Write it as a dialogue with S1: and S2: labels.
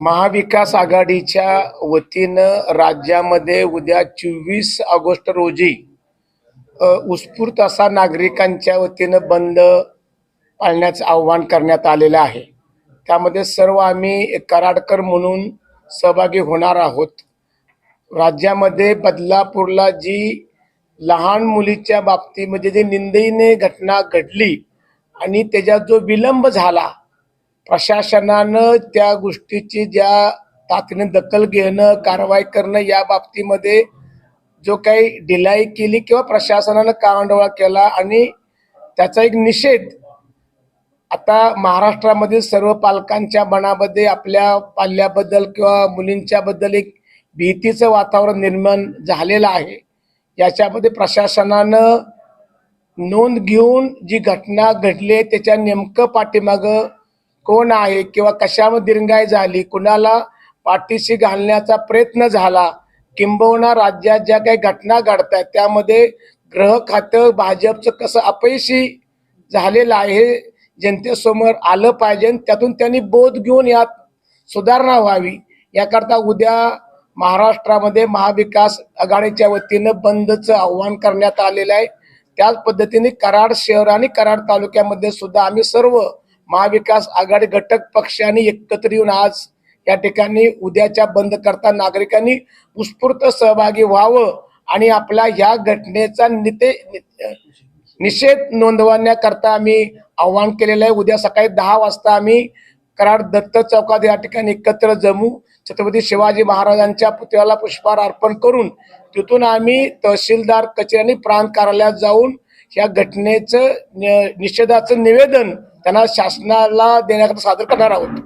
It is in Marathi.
S1: महाविकास आघाडीच्या वतीनं राज्यामध्ये उद्या चोवीस ऑगस्ट रोजी उत्स्फूर्त असा नागरिकांच्या वतीनं बंद पाळण्याचं आव्हान करण्यात आलेलं आहे. त्यामध्ये सर्व आम्ही कराडकर म्हणून सहभागी होणार आहोत. राज्यामध्ये बदलापूरला जी लहान मुलीच्या बाबतीमध्ये जी निंदईने घटना घडली आणि त्याच्यात जो विलंब झाला प्रशासनानं त्या गोष्टीची ज्या तातडीने दखल घेणं कारवाई करणं या बाबतीमध्ये जो काही ढिलाई केली किंवा प्रशासनानं कांडोळा केला आणि त्याचा एक निषेध आता महाराष्ट्रामधील सर्व पालकांच्या मनामध्ये आपल्या पाल्याबद्दल किंवा मुलींच्या बद्दल एक भीतीचं वातावरण निर्माण झालेलं आहे. याच्यामध्ये प्रशासनानं नोंद घेऊन जी घटना घडली आहे त्याच्या नेमकं पाठीमागं कोण आहे किंवा कशामध्ये दिरंगाई झाली कुणाला पाठीशी घालण्याचा प्रयत्न झाला किंबहुना राज्यात ज्या काही घटना घडतायत त्यामध्ये ग्रह खातं भाजपचं कसं अपयशी झालेलं आहे हे जनतेसमोर आलं पाहिजे आणि त्यातून त्यांनी बोध घेऊन यात सुधारणा व्हावी. याकरता उद्या महाराष्ट्रामध्ये महाविकास आघाडीच्या वतीनं बंदचं आव्हान करण्यात आलेलं आहे. त्याच पद्धतीने कराड शहर आणि कराड तालुक्यामध्ये सुद्धा आम्ही सर्व महाविकास आघाडी घटक पक्षांनी एकत्र येऊन आज या ठिकाणी उद्याच्या बंद करता नागरिकांनी उत्स्फूर्त सहभागी व्हावं आणि आपला ह्या घटनेचा निते निषेध नोंदवण्याकरता आम्ही आव्हान केलेलं आहे. उद्या सकाळी दहा वाजता आम्ही कराड दत्त चौकात या ठिकाणी एकत्र जमू. छत्रपती शिवाजी महाराजांच्या पुतळ्याला पुष्पहार अर्पण करून तिथून आम्ही तहसीलदार कचेरी आणि प्रांत कार्यालयात जाऊन या घटनेचं निषेधाचं निवेदन त्यांना शासनाला देण्याकरता सादर करणार आहोत.